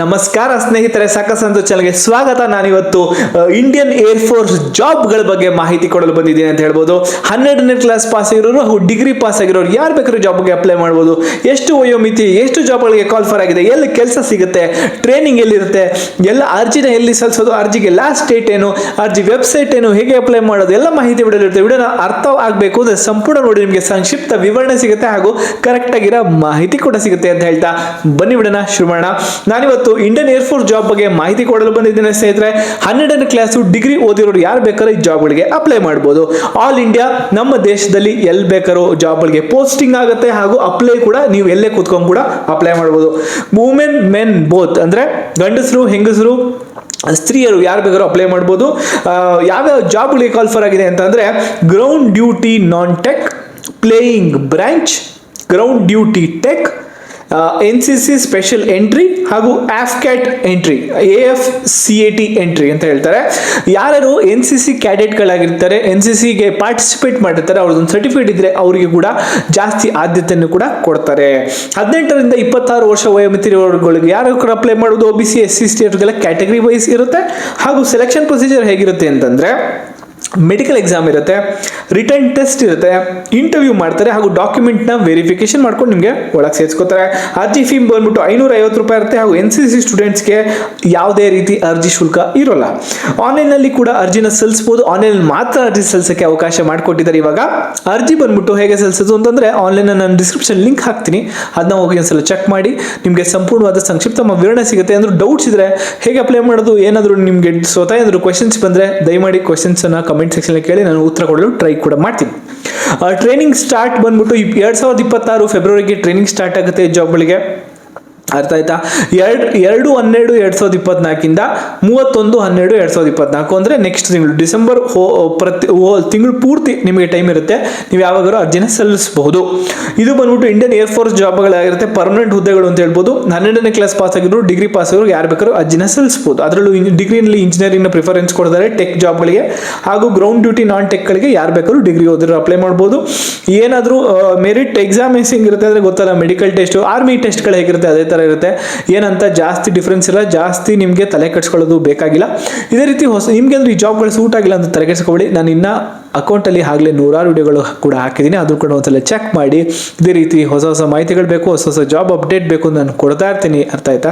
ನಮಸ್ಕಾರ ಸ್ನೇಹಿತರೆ ಸಾಕಸಂತು ಚಾನಲ್ಗೆ ಸ್ವಾಗತ. ನಾನಿವತ್ತು ಇಂಡಿಯನ್ ಏರ್ ಫೋರ್ಸ್ ಜಾಬ್ಗಳ ಬಗ್ಗೆ ಮಾಹಿತಿ ಕೊಡಲು ಬಂದಿದ್ದೀನಿ ಅಂತ ಹೇಳ್ಬೋದು. ಹನ್ನೆರಡನೇ ಕ್ಲಾಸ್ ಪಾಸ್ ಆಗಿರೋರು ಡಿಗ್ರಿ ಪಾಸ್ ಆಗಿರೋರು, ಯಾರು ಬೇಕಾದ್ರೂ ಜಾಬ್ಗೆ ಅಪ್ಲೈ ಮಾಡ್ಬೋದು. ಎಷ್ಟು ವಯೋಮಿತಿ, ಎಷ್ಟು ಜಾಬ್ಗಳಿಗೆ ಕಾಲ್ಫರ್ ಆಗಿದೆ, ಎಲ್ಲಿ ಕೆಲಸ ಸಿಗುತ್ತೆ ಟ್ರೈನಿಂಗ್ ಎಲ್ಲಿರುತ್ತೆ, ಎಲ್ಲ ಅರ್ಜಿನ ಎಲ್ಲಿ ಸಲ್ಲಿಸೋದು, ಅರ್ಜಿಗೆ ಲಾಸ್ಟ್ ಡೇಟ್ ಏನು, ಅರ್ಜಿ ವೆಬ್ಸೈಟ್ ಏನು, ಹೇಗೆ ಅಪ್ಲೈ ಮಾಡೋದು, ಎಲ್ಲ ಮಾಹಿತಿ ಬಿಡಲಿರುತ್ತೆ ವಿಡಿಯೋನ ಅರ್ಥ ಆಗಬೇಕು ಅಂದರೆ ಸಂಪೂರ್ಣ ನೋಡಿ ನಿಮಗೆ ಸಂಕ್ಷಿಪ್ತ ವಿವರಣೆ ಸಿಗುತ್ತೆ ಹಾಗೂ ಕರೆಕ್ಟ್ ಆಗಿರೋ ಮಾಹಿತಿ ಕೂಡ ಸಿಗುತ್ತೆ ಅಂತ ಹೇಳ್ತಾ. ಬನ್ನಿ ಬಿಡೋಣ ಶುರು ಮಾಡೋಣ. ನಾನಿವತ್ತು ಇಂಡಿಯನ್ ಏರ್ಫೋರ್ಸ್ ಜಾಬ್ ಬಗ್ಗೆ ಮಾಹಿತಿ ಕೊಡಲು ಬಂದಿದ್ದೇನೆ ಸ್ನೇಹಿತರೆ. ಹನ್ನೆರಡನೇ ಕ್ಲಾಸು ಡಿಗ್ರಿ ಓದಿರೋರು ಯಾರು ಬೇಕಾದ್ರೂ ಈ ಜಾಬ್ಗಳಿಗೆ ಅಪ್ಲೈ ಮಾಡ್ಬೋದು. ಆಲ್ ಇಂಡಿಯಾ ನಮ್ಮ ದೇಶದಲ್ಲಿ ಎಲ್ಲಿ ಬೇಕಾದ್ರೂ ಜಾಬ್ಗಳಿಗೆ ಪೋಸ್ಟಿಂಗ್ ಆಗುತ್ತೆ ಹಾಗೂ ಅಪ್ಲೈ ಕೂಡ ನೀವು ಎಲ್ಲೇ ಕೂತ್ಕೊಂಡು ಕೂಡ ಅಪ್ಲೈ ಮಾಡ್ಬೋದು. ವುಮೆನ್ ಮೆನ್ ಬೋತ್ ಅಂದರೆ ಗಂಡಸರು, ಹೆಂಗಸರು, ಸ್ತ್ರೀಯರು ಯಾರು ಬೇಕಾದ್ರೂ ಅಪ್ಲೈ ಮಾಡ್ಬೋದು. ಯಾವ್ಯಾವ ಜಾಬ್ಗಳಿಗೆ ಕಾಲ್ಫರ್ ಆಗಿದೆ ಅಂತಂದರೆ ground duty non tech flying branch ground duty tech N C C special entry ಹಾಗೂ AFCAT entry A F C A T entry ಅಂತ ಹೇಳ್ತಾರೆ. ಯಾರು ಎನ್ ಸಿ ಸಿ ಕ್ಯಾಡೆಟ್ಗಳಾಗಿರ್ತಾರೆ ಎನ್ ಸಿ ಸಿಗೆ ಪಾರ್ಟಿಸಿಪೇಟ್ ಮಾಡಿರ್ತಾರೆ, ಅವ್ರದ್ದೊಂದು ಸರ್ಟಿಫಿಕೇಟ್ ಇದ್ದರೆ ಅವರಿಗೆ ಕೂಡ ಜಾಸ್ತಿ ಆದ್ಯತೆಯನ್ನು ಕೂಡ ಕೊಡ್ತಾರೆ. ಹದಿನೆಂಟರಿಂದ ಇಪ್ಪತ್ತಾರು ವರ್ಷ ವಯೋಮಿತಿರುವವರುಗಳಿಗೆ ಯಾರು ಕೂಡ ಅಪ್ಲೈ ಮಾಡೋದು O B C S C ಸ್ಟೇಟ್ಗೆಲ್ಲ category wise ಇರುತ್ತೆ. ಹಾಗೂ ಸೆಲೆಕ್ಷನ್ ಪ್ರೊಸೀಜರ್ ಹೇಗಿರುತ್ತೆ ಅಂತಂದರೆ ಮೆಡಿಕಲ್ ಎಕ್ಸಾಮ್ ಇರುತ್ತೆ ರಿಟರ್ನ್ ಟೆಸ್ಟ್ ಇರುತ್ತೆ ಇಂಟರ್ವ್ಯೂ ಮಾಡ್ತಾರೆ ಹಾಗೂ ಡಾಕ್ಯುಮೆಂಟ್ನ ವೆರಿಫಿಕೇಶನ್ ಮಾಡ್ಕೊಂಡು ನಿಮಗೆ ಒಳಗೆ ಸೇರಿಸ್ಕೋತಾರೆ. ಅರ್ಜಿ ಫೀಮ್ ಬಂದ್ಬಿಟ್ಟು ಐನೂರ ಐವತ್ತು ರೂಪಾಯಿ ಇರುತ್ತೆ ಹಾಗೂ ಎನ್ ಸಿ ಸಿ ಸ್ಟೂಡೆಂಟ್ಸ್ಗೆ ಯಾವುದೇ ರೀತಿ ಅರ್ಜಿ ಶುಲ್ಕ ಇರೋಲ್ಲ. ಆನ್ಲೈನಲ್ಲಿ ಕೂಡ ಅರ್ಜಿನ ಸಲ್ಲಿಸ್ಬೋದು. ಆನ್ಲೈನಲ್ಲಿ ಮಾತ್ರ ಅರ್ಜಿ ಸಲ್ಲಿಸೋಕ್ಕೆ ಅವಕಾಶ ಮಾಡಿಕೊಟ್ಟಿದ್ದಾರೆ ಇವಾಗ. ಅರ್ಜಿ ಬಂದ್ಬಿಟ್ಟು ಹೇಗೆ ಸಲ್ಲಿಸೋದು ಅಂತಂದರೆ ಆನ್ಲೈನ್ ನಾನು ಡಿಸ್ಕ್ರಿಪ್ಷನ್ ಲಿಂಕ್ ಹಾಕ್ತೀನಿ. ಅದನ್ನ ಹೋಗಿ ಒಂದ್ಸಲ ಚೆಕ್ ಮಾಡಿ. ನಿಮಗೆ ಸಂಪೂರ್ಣವಾದ ಸಂಕ್ಷಿಪ್ತ ವಿವರಣೆ ಸಿಗುತ್ತೆ ಅಂದ್ರೆ ಡೌಟ್ಸ್ ಇದ್ರೆ ಹೇಗೆ ಅಪ್ಲೈ ಮಾಡೋದು? ಏನಾದರೂ ನಿಮಗೆ ಸ್ವತಃ ಏನಾದರೂ ಕ್ವೆಶನ್ಸ್ ಬಂದರೆ ದಯಮಾಡಿ ಕ್ವೆಶನ್ಸನ್ನು ಕಮೆಂಟ್ ಸೆಕ್ಷನಲ್ಲಿ ಕೇಳಿ ನಾನು ಉತ್ತರ ಕೊಡಲು ಟ್ರೈ ಕೂಡ ಮಾಡ್ತೀನಿ. ಟ್ರೈನಿಂಗ್ ಸ್ಟಾರ್ಟ್ ಬಂದ್ಬಿಟ್ಟು ಎರಡು ಸಾವಿರದ ಇಪ್ಪತ್ತಾರು ಫೆಬ್ರವರಿಗೆ ಟ್ರೈನಿಂಗ್ ಸ್ಟಾರ್ಟ್ ಆಗುತ್ತೆ ಜಾಬ್ಗಳಿಗೆ ಅರ್ಥ ಆಯ್ತಾ? ಎರಡು ಎರಡು ಹನ್ನೆರಡು ಎರಡು ಸಾವಿರದ ಇಪ್ಪತ್ನಾಲ್ಕಿಂದ ಮೂವತ್ತೊಂದು ಹನ್ನೆರಡು ಎರಡು ಸಾವಿರದ ಇಪ್ಪತ್ನಾಲ್ಕು ಅಂದರೆ ನೆಕ್ಸ್ಟ್ ತಿಂಗಳು, ಡಿಸೆಂಬರ್ ಹೋ, ಪ್ರತಿ ತಿಂಗಳು ಪೂರ್ತಿ ನಿಮಗೆ ಟೈಮ್ ಇರುತ್ತೆ. ನೀವು ಯಾವಾಗಾದ್ರೂ ಅರ್ಜಿನ ಸಲ್ಲಿಸಬಹುದು. ಇದು ಬಂದ್ಬಿಟ್ಟು ಇಂಡಿಯನ್ ಏರ್ ಫೋರ್ಸ್ ಜಾಬ್ಗಳಾಗಿರುತ್ತೆ ಪರ್ಮನೆಂಟ್ ಹುದ್ದೆಗಳು ಅಂತ ಹೇಳ್ಬೋದು. ಹನ್ನೆರಡನೇ ಕ್ಲಾಸ್ ಪಾಸ್ ಆಗಿದ್ರು ಡಿಗ್ರಿ ಪಾಸ್ ಆಗಿರೋ ಯಾರು ಬೇಕಾದ್ರೂ ಅರ್ಜಿನ ಸಲ್ಲಿಸಬಹುದು. ಅದರಲ್ಲೂ ಡಿಗ್ರಿನಲ್ಲಿ ಇಂಜಿನಿಯರಿಂಗ್ನ ಪ್ರಿಫರೆನ್ಸ್ ಕೊಡ್ತಾರೆ ಟೆಕ್ ಜಾಬ್ಗಳಿಗೆ ಹಾಗೂ ಗ್ರೌಂಡ್ ಡ್ಯೂಟಿ ನಾನ್ ಟೆಕ್ಗಳಿಗೆ ಯಾರು ಬೇಕಾದ್ರೂ ಡಿಗ್ರಿ ಓದಿದ್ರು ಅಪ್ಲೈ ಮಾಡ್ಬೋದು. ಏನಾದರೂ ಮೆರಿಟ್ ಎಕ್ಸಾಮಿನೇಷನ್ ಇರುತ್ತೆ ಅಂದರೆ ಗೊತ್ತಲ್ಲ ಮೆಡಿಕಲ್ ಟೆಸ್ಟು ಆರ್ಮಿ ಟೆಸ್ಟ್ಗಳು ಹೇಗಿರುತ್ತೆ, ಅದೇ ಥರ ಇರುತ್ತೆ. ಏನಂತ ಜಾಸ್ತಿ ಡಿಫ್ರೆನ್ಸ್ ಇಲ್ಲ. ಜಾಸ್ತಿ ನಿಮಗೆ ತಲೆ ಕೆಡಿಸ್ಕೊಳ್ಳೋದು ಬೇಕಾಗಿಲ್ಲ. ಇದೇ ರೀತಿ ಹೊಸ ನಿಮಗೆ ಅಂದ್ರೆ ಈ ಜಾಬ್ಗಳು ಸೂಟ್ ಆಗಿಲ್ಲ ಅಂತ ತಲೆ ಕೆಡಿಸ್ಕೊಬೇಡಿ. ನಾನು ಇನ್ನ ಅಕೌಂಟಲ್ಲಿ ಆಗಲೇ ನೂರಾರು ವಿಡಿಯೋಗಳು ಕೂಡ ಹಾಕಿದ್ದೀನಿ ಅದು ಕೂಡ ಒಂದ್ಸಲ ಚೆಕ್ ಮಾಡಿ. ಇದೇ ರೀತಿ ಹೊಸ ಹೊಸ ಮಾಹಿತಿಗಳು ಬೇಕು, ಹೊಸ ಹೊಸ ಜಾಬ್ ಅಪ್ಡೇಟ್ ಬೇಕು ನಾನು ಕೊಡ್ತಾ ಇರ್ತೀನಿ. ಅರ್ಥ ಆಯ್ತಾ?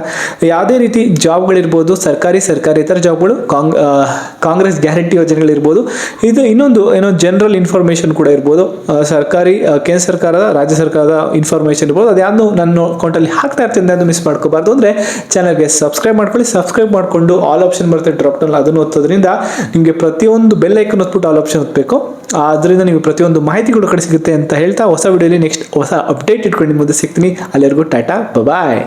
ಯಾವುದೇ ರೀತಿ ಜಾಬ್ಗಳಿರ್ಬೋದು ಸರ್ಕಾರಿ ಸರ್ಕಾರಿ ಇತರ ಜಾಬ್ಗಳು ಕಾಂಗ್ ಕಾಂಗ್ರೆಸ್ ಗ್ಯಾರಂಟಿ ಯೋಜನೆಗಳಿರ್ಬೋದು, ಇದು ಇನ್ನೊಂದು ಏನೋ ಜನರಲ್ ಇನ್ಫಾರ್ಮೇಷನ್ ಕೂಡ ಇರ್ಬೋದು. ಸರ್ಕಾರಿ ಕೇಂದ್ರ ಸರ್ಕಾರದ, ರಾಜ್ಯ ಸರ್ಕಾರದ ಇನ್ಫಾರ್ಮೇಷನ್ ಇರ್ಬೋದು. ಅದ್ಯಾವುದು ನನ್ನ ಅಕೌಂಟಲ್ಲಿ ಹಾಕ್ತಾ ಇರ್ತೀನಿ ಅದು ಮಿಸ್ ಮಾಡ್ಕೋಬಾರ್ದು. ಅಂದರೆ ಚಾನಲ್ಗೆ ಸಬ್ಸ್ಕ್ರೈಬ್ ಮಾಡ್ಕೊಳ್ಳಿ. ಸಬ್ಸ್ಕ್ರೈಬ್ ಮಾಡಿಕೊಂಡು ಆಲ್ ಆಪ್ಷನ್ ಬರುತ್ತೆ ಡ್ರಾಪ್ನಲ್ಲಿ ಅದನ್ನು ಒತ್ತೋದ್ರಿಂದ ನಿಮಗೆ ಪ್ರತಿಯೊಂದು ಬೆಲ್ ಐಕನ್ ಒತ್ಬಿಟ್ಟು ಆಲ್ ಆಪ್ಷನ್ ಒತ್ತಬೇಕು ಅದರಿಂದ ನೀವು ಪ್ರತಿಯೊಂದು ಮಾಹಿತಿ ಕೂಡ ಕಡೆ ಸಿಗುತ್ತೆ ಅಂತ ಹೇಳ್ತಾ ಹೊಸ ವಿಡಿಯೋಲಿ ನೆಕ್ಸ್ಟ್ ಹೊಸ ಅಪ್ಡೇಟ್ ಇಟ್ಕೊಂಡು ಮುಂದೆ ಸಿಗ್ತೀನಿ. ಅಲ್ಲಿವರೆಗೂ ಟಾಟಾ ಬಾಯ್